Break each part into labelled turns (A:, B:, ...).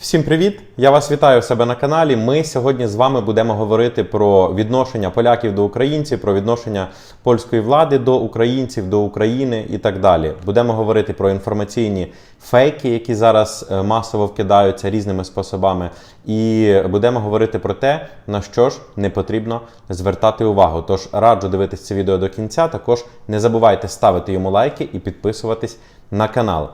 A: Всім привіт! Я вас вітаю в себе на каналі. Ми сьогодні з вами будемо говорити про відношення поляків до українців, про відношення польської влади до українців, до України і так далі. Будемо говорити про інформаційні фейки, які зараз е, масово вкидаються різними способами. І будемо говорити про те, на що ж не потрібно звертати увагу. Тож раджу дивитися це відео до кінця. Також не забувайте ставити йому лайки і підписуватись на канал.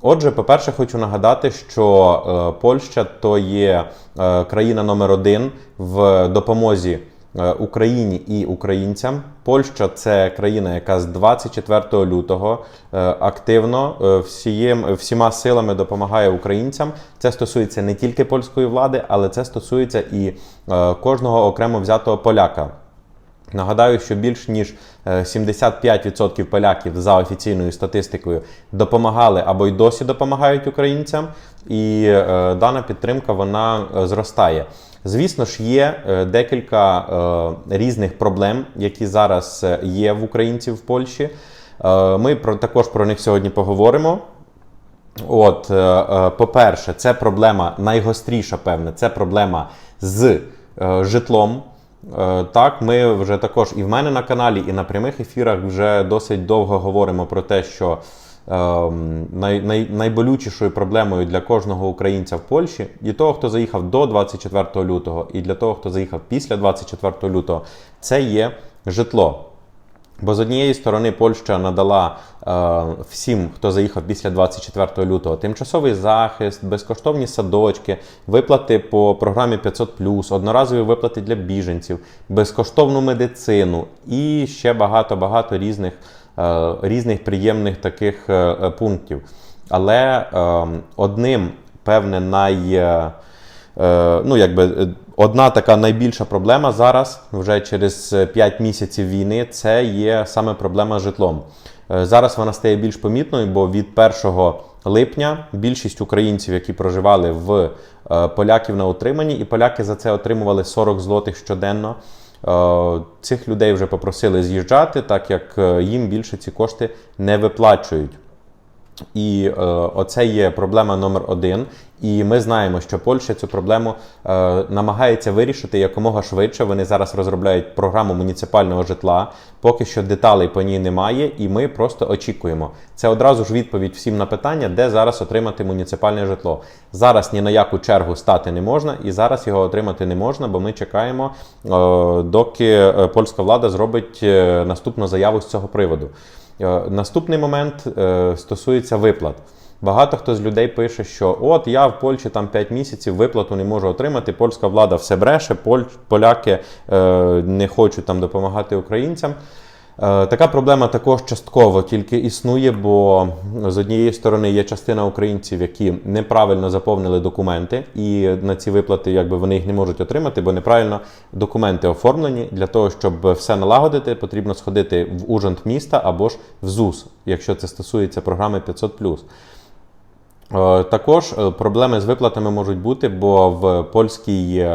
A: Отже, по-перше, хочу нагадати, що е, Польща то є е, країна номер один в допомозі е, Україні і українцям. Польща це країна, яка з 24 лютого активно всієм, всіма силами допомагає українцям. Це стосується не тільки польської влади, але це стосується і кожного окремо взятого поляка. Нагадаю, що більш ніж е, 75% поляків за офіційною статистикою допомагали або й досі допомагають українцям, і е, дана підтримка вона е, зростає. Звісно ж, є е, декілька е, різних проблем, які зараз е, є в українців в Польщі. Е, Ми про також про них сьогодні поговоримо. От, е, е, по-перше, це проблема найгостріша, певне, це проблема з е, житлом. Е, Так, ми вже також і в мене на каналі, і на прямих ефірах вже досить довго говоримо про те, що е, най, най, найболючішою проблемою для кожного українця в Польщі, і того, хто заїхав до 24 лютого, і для того, хто заїхав після 24 лютого, це є житло. Бо з однієї сторони Польща надала е, всім, хто заїхав після 24 лютого, тимчасовий захист, безкоштовні садочки, виплати по програмі 500+, одноразові виплати для біженців, безкоштовну медицину і ще багато-багато різних, е, різних приємних таких е, е, пунктів. Але е, одним, певне, най. е, Е, ну, якби е, одна така найбільша проблема зараз, вже через 5 місяців війни, це є саме проблема з житлом. Е, Зараз вона стає більш помітною, бо від 1 липня більшість українців, які проживали в е, поляків на утриманні, і поляки за це отримували 40 злотих щоденно. Е, Цих людей вже попросили з'їжджати, так як е, їм більше ці кошти не виплачують. І е, оце є проблема номер один. І ми знаємо, що Польща цю проблему е, намагається вирішити якомога швидше. Вони зараз розробляють програму муніципального житла. Поки що деталей по ній немає, і ми просто очікуємо. Це одразу ж відповідь всім на питання, де зараз отримати муніципальне житло. Зараз ні на яку чергу стати не можна, і зараз його отримати не можна, бо ми чекаємо, е, доки е, польська влада зробить е, наступну заяву з цього приводу. Е, Наступний момент е, стосується виплат. Багато хто з людей пише, що от я в Польщі там 5 місяців виплату не можу отримати. Польська влада все бреше, поляки е, не хочуть там допомагати українцям. Е, Така проблема також частково тільки існує, бо з однієї сторони є частина українців, які неправильно заповнили документи, і на ці виплати якби вони їх не можуть отримати, бо неправильно документи оформлені. Для того, щоб все налагодити, потрібно сходити в ужант міста або ж в ЗУС, якщо це стосується програми 500+. Е, Також е, проблеми з виплатами можуть бути, бо в польській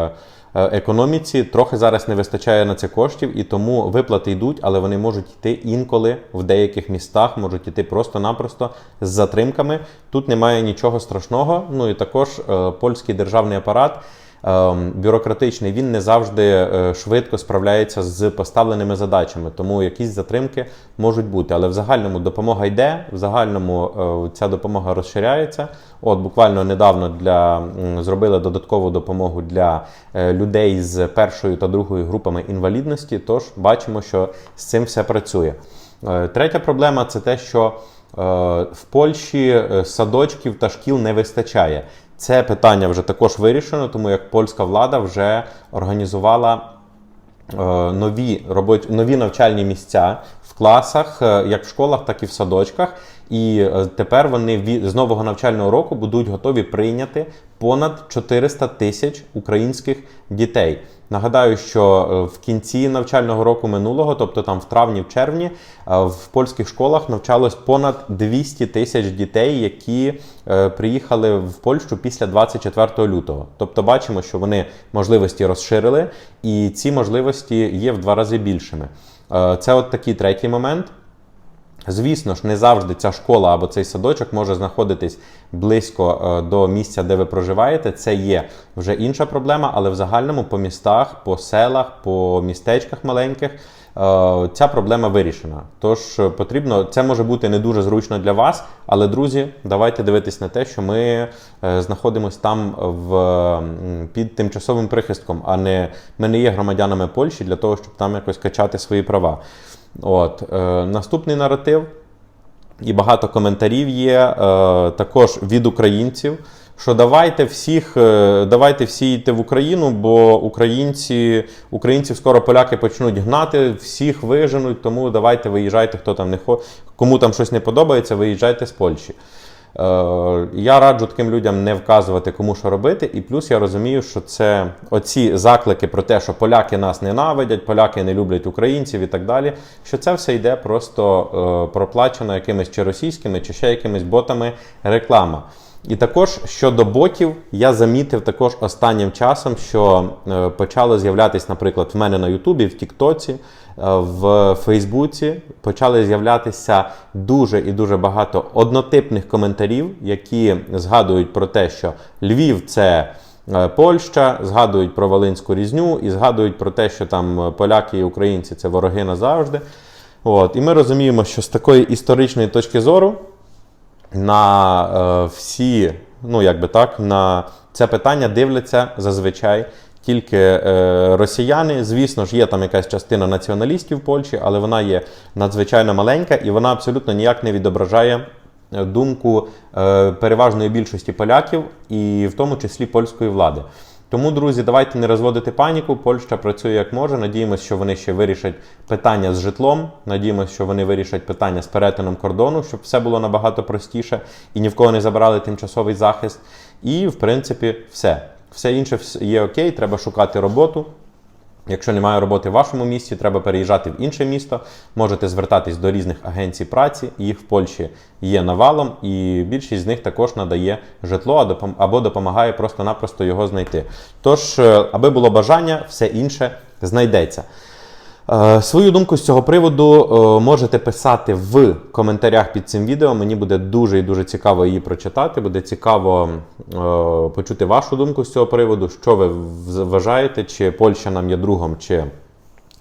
A: економіці трохи зараз не вистачає на це коштів, і тому виплати йдуть, але вони можуть йти інколи в деяких містах, можуть йти просто-напросто з затримками. Тут немає нічого страшного. Ну і також е, польський державний апарат. Ем, Бюрократичний він не завжди е, швидко справляється з поставленими задачами, тому якісь затримки можуть бути. Але в загальному допомога йде, в загальному е, ця допомога розширяється. От буквально недавно для зробили додаткову допомогу для е, людей з першою та другою групами інвалідності. Тож бачимо, що з цим все працює. Третя проблема це те, що в Польщі садочків та шкіл не вистачає. Це питання вже також вирішено, тому як польська влада вже організувала е, нові робоч... нові навчальні місця в класах, е, як в школах, так і в садочках. І е, тепер вони з нового навчального року будуть готові прийняти понад 400 тисяч українських дітей. Нагадаю, що е, в кінці навчального року минулого, тобто там в травні, в червні, е, в польських школах навчалось понад 200 тисяч дітей, які приїхали в Польщу після 24 лютого. Тобто бачимо, що вони можливості розширили, і ці можливості є в два рази більшими. Це от такий третій момент. Звісно ж, не завжди ця школа або цей садочок може знаходитись близько е, до місця, де ви проживаєте. Це є вже інша проблема, але в загальному по містах, по селах, по містечках маленьких. е, Ця проблема вирішена. Тож е, потрібно, це може бути не дуже зручно для вас, але друзі, давайте дивитись на те, що ми знаходимося там в, під тимчасовим прихистком, а не ми не є громадянами Польщі для того, щоб там якось качати свої права. От е, наступний наратив, і багато коментарів є е, також від українців. Що давайте всіх, е, давайте всі йти в Україну, бо українці, українців скоро поляки почнуть гнати, всіх виженуть, тому давайте виїжджайте, хто там не хо, кому там щось не подобається, виїжджайте з Польщі. Е, я раджу таким людям не вказувати, кому що робити. І плюс я розумію, що це оці заклики про те, що поляки нас ненавидять, поляки не люблять українців і так далі. Що це все йде просто е, проплачено якимись чи російськими, чи ще якимись ботами реклама. І також щодо ботів, я замітив також останнім часом, що е, почало з'являтися, наприклад, в мене на Ютубі, в Тіктоці, е, в Фейсбуці почали з'являтися дуже і дуже багато однотипних коментарів, які згадують про те, що Львів це. е, Польща згадують про Волинську різню і згадують про те, що там поляки і українці це вороги назавжди. От. І ми розуміємо, що з такої історичної точки зору на е, всі, ну як би так, на це питання дивляться зазвичай тільки е, росіяни. Звісно ж, є там якась частина націоналістів в Польщі, але вона є надзвичайно маленька і вона абсолютно ніяк не відображає е, думку е, переважної більшості поляків, і в тому числі польської влади. Тому, друзі, давайте не розводити паніку. Польща працює як може. Надіємося, що вони ще вирішать питання з житлом. Надіємося, що вони вирішать питання з перетином кордону, щоб все було набагато простіше і ні в кого не забрали тимчасовий захист. І, в принципі, все. Все інше є окей, треба шукати роботу. Якщо немає роботи в вашому місті, треба переїжджати в інше місто. Можете звертатись до різних агенцій праці. Їх в Польщі є навалом, і більшість з них також надає житло або допомагає просто-напросто його знайти. Тож, е, аби було бажання, все інше знайдеться. Е, Свою думку з цього приводу е, можете писати в коментарях під цим відео. Мені буде дуже і дуже цікаво її прочитати. Буде цікаво е, почути вашу думку з цього приводу, що ви вважаєте, чи Польща нам є другом, чи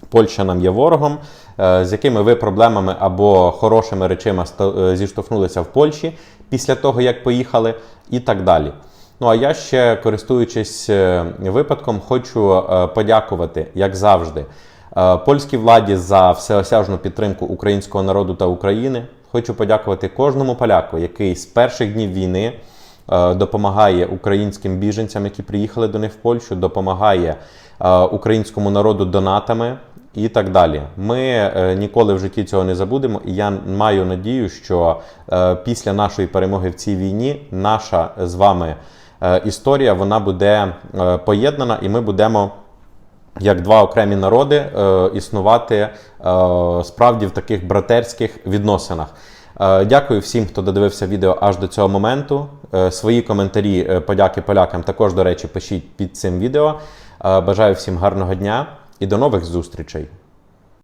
A: Польща нам є ворогом, з якими ви проблемами або хорошими речима е, зіштовхнулися в Польщі після того, як поїхали, і так далі. Ну а я ще, користуючись випадком, хочу подякувати, як завжди, польській владі за всеосяжну підтримку українського народу та України. Хочу подякувати кожному поляку, який з перших днів війни е, допомагає українським біженцям, які приїхали до них в Польщу, допомагає е, українському народу донатами і так далі. Ми е, ніколи в житті цього не забудемо, і я маю надію, що е, після нашої перемоги в цій війні наша з вами е, історія вона буде е, поєднана, і ми будемо як два окремі народи е, існувати е, справді в таких братерських відносинах. Е, Дякую всім, хто додивився відео аж до цього моменту. Е, Свої коментарі, е, подяки полякам також, до речі, пишіть під цим відео. Е, Бажаю всім гарного дня і до нових зустрічей.